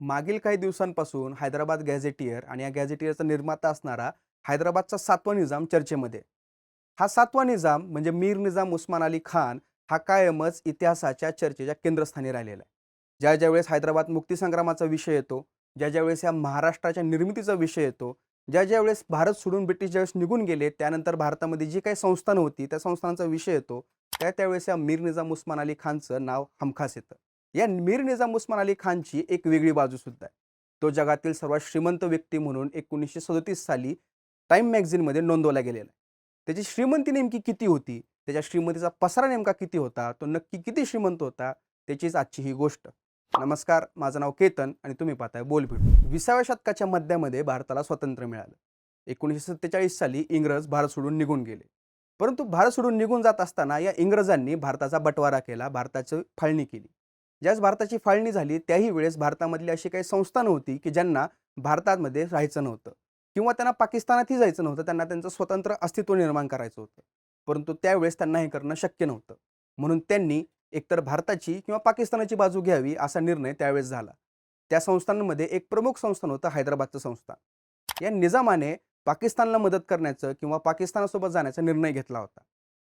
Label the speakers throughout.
Speaker 1: मागील काही दिवसांपासून हैदराबाद गॅझेटियर आणि या गॅझेटियरचा निर्माता असणारा हैदराबादचा सातवा निजाम चर्चेमध्ये. हा सातवा निजाम म्हणजे मीर निजाम उस्मान अली खान हा कायमच इतिहासाच्या चर्चेच्या केंद्रस्थानी राहिलेला आहे. ज्या ज्या वेळेस हैदराबाद मुक्तीसंग्रामाचा विषय येतो ज्या ज्या वेळेस या महाराष्ट्राच्या निर्मितीचा विषय येतो ज्या ज्या वेळेस भारत सोडून ब्रिटिश ज्यावेळेस निघून गेले त्यानंतर भारतामध्ये जी काही संस्थानं होती त्या संस्थानांचा विषय येतो त्या त्यावेळेस या मीर निजाम उस्मान अली खानचं नाव हमखास येतं. या मीर निजाम उस्मान अली खानची एक वेगळी बाजू सुद्धा आहे. तो जगातील सर्वात श्रीमंत व्यक्ती म्हणून एकोणीसशे सदतीस साली टाईम मॅगझिनमध्ये नोंदवला गेलेला आहे. त्याची श्रीमंती नेमकी किती होती? त्याच्या श्रीमंतीचा पसारा नेमका किती होता? तो नक्की किती श्रीमंत होता? त्याचीच आजची ही गोष्ट. नमस्कार माझं नाव केतन आणि तुम्ही पाहताय बोलभिड विसाव्या शतकाच्या मध्यामध्ये भारताला स्वातंत्र्य मिळालं. एकोणीसशे सत्तेचाळीस साली इंग्रज भारत सोडून निघून गेले. परंतु भारत सोडून निघून जात असताना या इंग्रजांनी भारताचा बंटवारा केला भारताची फाळणी केली. ज्याच भारताची फाळणी झाली त्याही वेळेस भारतामधली अशी काही संस्थानं होती की ज्यांना भारतामध्ये राहायचं नव्हतं. किंवा त्यांना पाकिस्तानातही जायचं नव्हतं त्यांना त्यांचं स्वतंत्र अस्तित्व निर्माण करायचं होतं. परंतु त्यावेळेस त्यांना हे करणं शक्य नव्हतं. म्हणून त्यांनी एकतर भारताची किंवा पाकिस्तानाची बाजू घ्यावी असा निर्णय त्यावेळेस झाला. त्या संस्थांमध्ये एक प्रमुख संस्थान होतं हैदराबादचं संस्थान या निजामाने पाकिस्तानला मदत करण्याचं किंवा पाकिस्तानासोबत जाण्याचा निर्णय घेतला होता.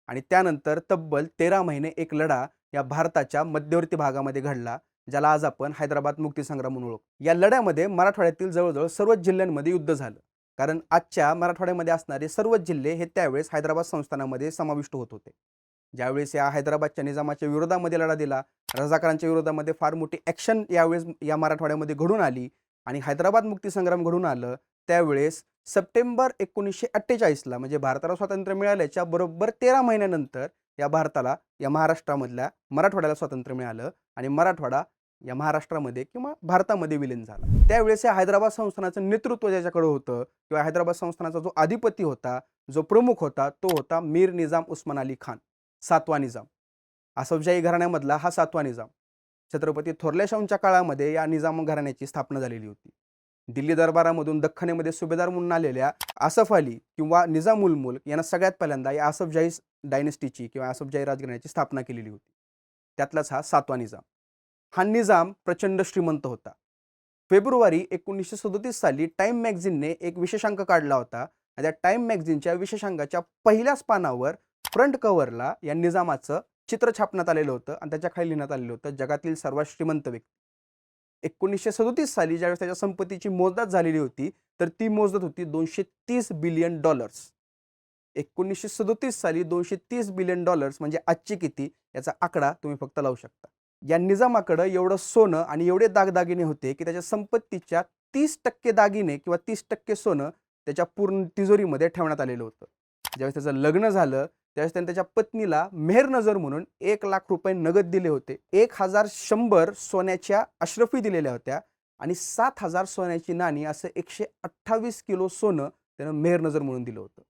Speaker 1: आणि त्यानंतर तब्बल तेरा महिने एक लढा या भारताच्या मध्यवर्ती भागामध्ये घडला ज्याला आज आपण हैदराबाद मुक्तीसंग्राम म्हणून ओळखतो. या लढ्यामध्ये मराठवाड्यातील जवळजवळ सर्वच जिल्ह्यांमध्ये युद्ध झालं. कारण आजच्या मराठवाड्यामध्ये असणारे सर्वच जिल्हे हे त्यावेळेस हैदराबाद संस्थानामध्ये समाविष्ट होत होते. ज्यावेळेस या हैदराबादच्या निजामाच्या विरोधामध्ये लढा दिला रजाकारांच्या विरोधामध्ये फार मोठी ॲक्शन यावेळेस या मराठवाड्यामध्ये घडून आली आणि हैदराबाद मुक्तीसंग्राम घडून आलं त्यावेळेस सप्टेंबर एकोणीसशे अठ्ठेचाळीसला म्हणजे भारताला स्वातंत्र्य मिळाल्याच्या बरोबर तेरा महिन्यानंतर या भारताला या महाराष्ट्रामधल्या मराठवाड्याला स्वातंत्र्य मिळालं आणि मराठवाडा या महाराष्ट्रामध्ये किंवा भारतामध्ये विलीन झाला. त्यावेळेस या हैदराबाद संस्थानाचं नेतृत्व ज्याच्याकडे होतं किंवा हैदराबाद संस्थानाचा जो अधिपती होता जो प्रमुख होता तो होता मीर निजाम उस्मान अली खान सातवा निजाम. आसफजाही घराण्यामधला हा सातवा निजाम. छत्रपती थोरल्या शाहूंच्या काळामध्ये या निजाम घराण्याची स्थापना झालेली होती. दिल्ली दरबारामधून दख्खनेमध्ये सुभेदार म्हणून आलेल्या आसफ अली किंवा निजाम उल मुल्क यांना सगळ्यात पहिल्यांदा या आसफजाही डायनेस्टीची किंवा आसफजाही राजघराण्याची स्थापना केलेली होती. त्यातलाच हा सातवा निजाम. हा निजाम प्रचंड श्रीमंत होता. फेब्रुवारी एकोणीसशे सदोतीस साली टाइम मॅगझिनने एक विशेषांक काढला होता आणि त्या टाइम मॅगझिनच्या विशेषांकाच्या पहिल्याच पानावर फ्रंट कव्हरला या निजामाचं चित्र छापण्यात आलेलं होतं आणि त्याच्याखाली लिहिण्यात आलेलं होतं जगातील सर्वात श्रीमंत व्यक्ती. एकोणीसशे सदोतीस साली ज्यावेळेस त्याच्या संपत्तीची मोजदात झालेली होती तर ती मोजदात होती दोनशे तीस बिलियन डॉलर्स एकोणीसशे सदोतीस साली दोनशे तीस बिलियन डॉलर्स म्हणजे आजची किती याचा आकडा तुम्ही फक्त लावू शकता. या निजामाकडं एवढं सोनं आणि एवढे दागदागिने होते की त्याच्या संपत्तीच्या तीस टक्के दागिने किंवा तीस टक्के सोनं त्याच्या पूर्ण तिजोरीमध्ये ठेवण्यात आलेलं होतं. ज्यावेळेस त्याचं लग्न झालं त्यावेळेस त्याने त्याच्या पत्नीला मेहर नजर म्हणून एक लाख रुपये नगद दिले होते. एक हजार शंभर सोन्याच्या अश्रफी दिलेल्या होत्या आणि सात हजार सोन्याची नाणी असं एकशे अठ्ठावीस किलो सोनं त्यानं मेहर नजर म्हणून दिलं होतं.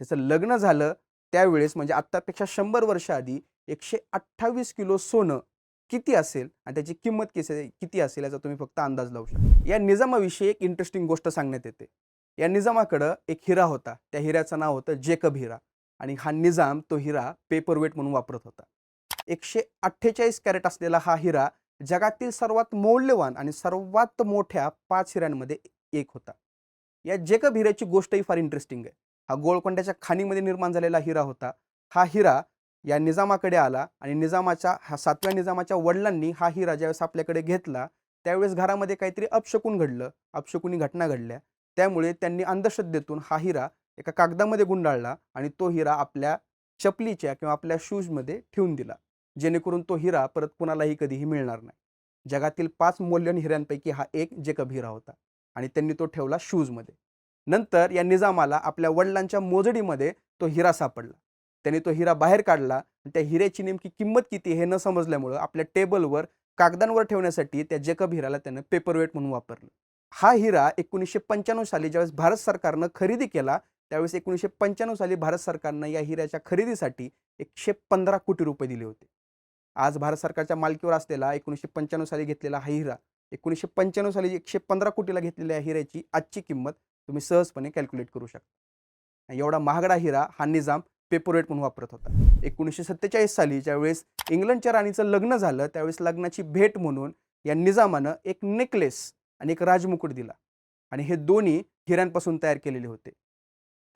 Speaker 1: त्याचं लग्न झालं त्यावेळेस म्हणजे आत्तापेक्षा शंभर वर्ष आधी एकशे अठ्ठावीस किलो सोनं किती असेल आणि त्याची किंमत किती किती असेल याचा तुम्ही फक्त अंदाज लावू शकता. या निजामाविषयी एक इंटरेस्टिंग गोष्ट सांगण्यात येते. या निजामाकडं एक हिरा होता. त्या हिऱ्याचं नाव होतं जेकब हिरा. आणि हा निजाम तो हिरा पेपरवेट म्हणून वापरत होता. एकशे अठ्ठेचाळीस कॅरेट असलेला हा हिरा जगातील सर्वात मौल्यवान आणि सर्वात मोठ्या पाच हिऱ्यांमध्ये एक होता. या जेकब हिऱ्याची गोष्टही फार इंटरेस्टिंग आहे. हा गोळकोंड्याच्या खाणीमध्ये निर्माण झालेला हिरा होता. हा हिरा या निजामाकडे आला आणि निजामाच्या हा सातव्या निजामाच्या वडिलांनी हा हिरा ज्यावेळेस आपल्याकडे घेतला त्यावेळेस घरामध्ये काहीतरी अपशकून घडलं अपशकुनी घटना घडल्या. त्यामुळे त्यांनी अंधश्रद्धेतून हा हिरा एका कागदामध्ये गुंडाळला आणि तो हिरा आपल्या चपलीच्या किंवा आपल्या शूजमध्ये ठेवून दिला. जेणेकरून तो हिरा परत कुणालाही कधीही मिळणार नाही. जगातील पाच मौल्यवान हिऱ्यांपैकी हा एक जेकब हिरा होता आणि त्यांनी तो ठेवला शूजमध्ये. नंतर या निजामाला आपल्या वडिलांच्या मोजडीमध्ये तो हिरा सापडला. त्यांनी तो हिरा बाहेर काढला आणि त्या हिऱ्याची नेमकी किंमत किती हे न समजल्यामुळं आपल्या टेबलवर कागदांवर ठेवण्यासाठी त्या जेकब हिराला त्यानं पेपरवेट म्हणून वापरलं. हा हिरा एकोणीसशे पंच्याण्णव साली ज्यावेळेस भारत सरकारनं खरेदी केला त्यावेळेस एकोणीसशे पंच्याण्णव साली भारत सरकारनं या हिऱ्याच्या खरेदीसाठी एकशे पंधरा कोटी रुपये दिले होते. आज भारत सरकारच्या मालकीवर असलेला एकोणीसशे पंच्याण्णव साली घेतलेला हा हिरा एकोणीसशे पंच्याण्णव साली एकशे पंधरा कोटीला घेतलेल्या हिऱ्याची आजची किंमत तुम्ही सहजपणे कॅल्क्युलेट करू शकता. एवढा महागडा हिरा हा निजाम पेपरवेट म्हणून वापरत होता. एकोणीसशे सत्तेचाळीस साली ज्यावेळेस इंग्लंडच्या राणीचं लग्न झालं त्यावेळेस लग्नाची भेट म्हणून या निजामानं एक नेकलेस आणि एक राजमुकुट दिला. आणि हे दोन्ही हिऱ्यांपासून तयार केलेले होते.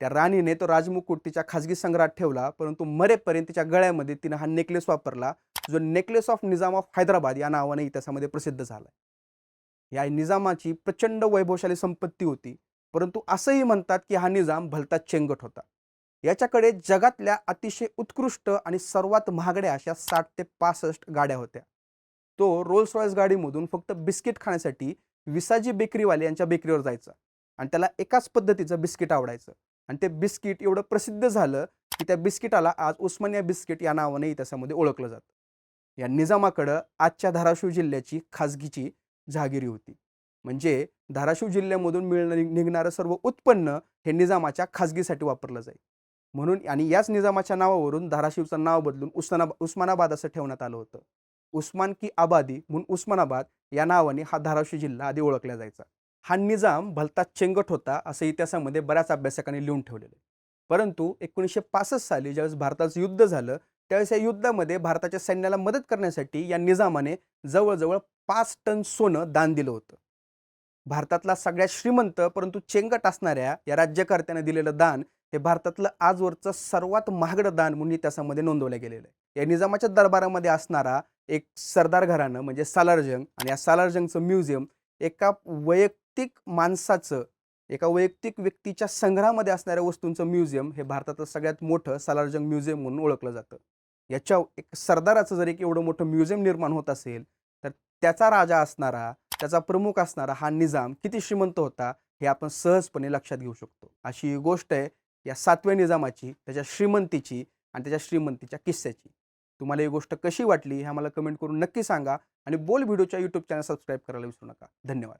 Speaker 1: त्या राणीने तो राजमुकुट तिच्या खाजगी संग्रहात ठेवला परंतु मरेपर्यंत तिच्या गळ्यामध्ये तिनं हा नेकलेस वापरला जो necklace of Nizam of Hyderabad या नावाने इतिहासामध्ये प्रसिद्ध झाला या निजामाची प्रचंड वैभवशाली संपत्ती होती परंतु असंही म्हणतात की हा निजाम भलता चेंगट होता. याच्याकडे जगातल्या अतिशय उत्कृष्ट आणि सर्वात महागड्या अशा साठ ते पासष्ट गाड्या होत्या. तो रोल्स रॉयस गाडीमधून फक्त बिस्किट खाण्यासाठी विसाजी बेकरीवाले यांच्या बेकरीवर जायचा आणि त्याला एकाच पद्धतीचं बिस्किट आवडायचं. आणि ते बिस्किट एवढं प्रसिद्ध झालं की त्या बिस्किटाला आज उस्मानिया बिस्किट या नावाने इतिहासामध्ये ओळखलं जातं. या निजामाकडं आजच्या धाराशिव जिल्ह्याची खाजगीची जहागिरी होती. म्हणजे धाराशिव जिल्ह्यामधून मिळणारी निघणारं सर्व उत्पन्न हे निजामाच्या खाजगीसाठी वापरलं जाईल. म्हणून आणि याच निजामाच्या नावावरून धाराशिवचं नाव बदलून उस्मानाबा उस्मानाबाद असं ठेवण्यात आलं होतं. उस्मान की आबादी म्हणून उस्मानाबाद या नावाने हा धाराशिव जिल्हा आधी ओळखला जायचा. हा निजाम भलता चेंगट होता असं इतिहासामध्ये बऱ्याच अभ्यासकांनी लिहून ठेवलेलं आहे. परंतु एकोणीसशे पासष्ट साली ज्यावेळेस भारताचं युद्ध झालं त्यावेळेस या युद्धामध्ये भारताच्या सैन्याला मदत करण्यासाठी या निजामाने जवळजवळ पाच टन सोनं दान दिलं होतं. भारतातला सगळ्यात श्रीमंत परंतु चेंगट असणाऱ्या या राज्यकर्त्याने दिलेलं दान हे भारतातलं आजवरचं सर्वात महागडं दान म्हणून इतिहासामध्ये नोंदवलं गेलेलं आहे. या निजामाच्या दरबारामध्ये असणारा एक सरदार घराणं म्हणजे सालारजंग आणि या सालारजंगचं म्युझियम एका वैयक्तिक माणसाचं एका वैयक्तिक व्यक्तीच्या संग्रहामध्ये असणाऱ्या वस्तूंचं म्युझियम हे भारतातलं सगळ्यात मोठं सालारजंग म्युझियम म्हणून ओळखलं जातं. याच्या एक सरदाराचं जर एक एवढं मोठं म्युझियम निर्माण होत असेल तर त्याचा राजा असणारा त्याचा प्रमुख असणारा हा निजाम किती श्रीमंत होता हे आपण सहजपणे लक्षात घेऊ शकतो. अशी ही गोष्ट आहे या सातव्या निजामाची त्याच्या श्रीमंतीची आणि त्याच्या श्रीमंतीच्या किस्स्याची. तुम्हाला ही गोष्ट कशी वाटली हे आम्हाला कमेंट करून नक्की सांगा आणि बोल व्हिडिओच्या यूट्यूब चॅनल सबस्क्राईब करायला विसरू नका. धन्यवाद.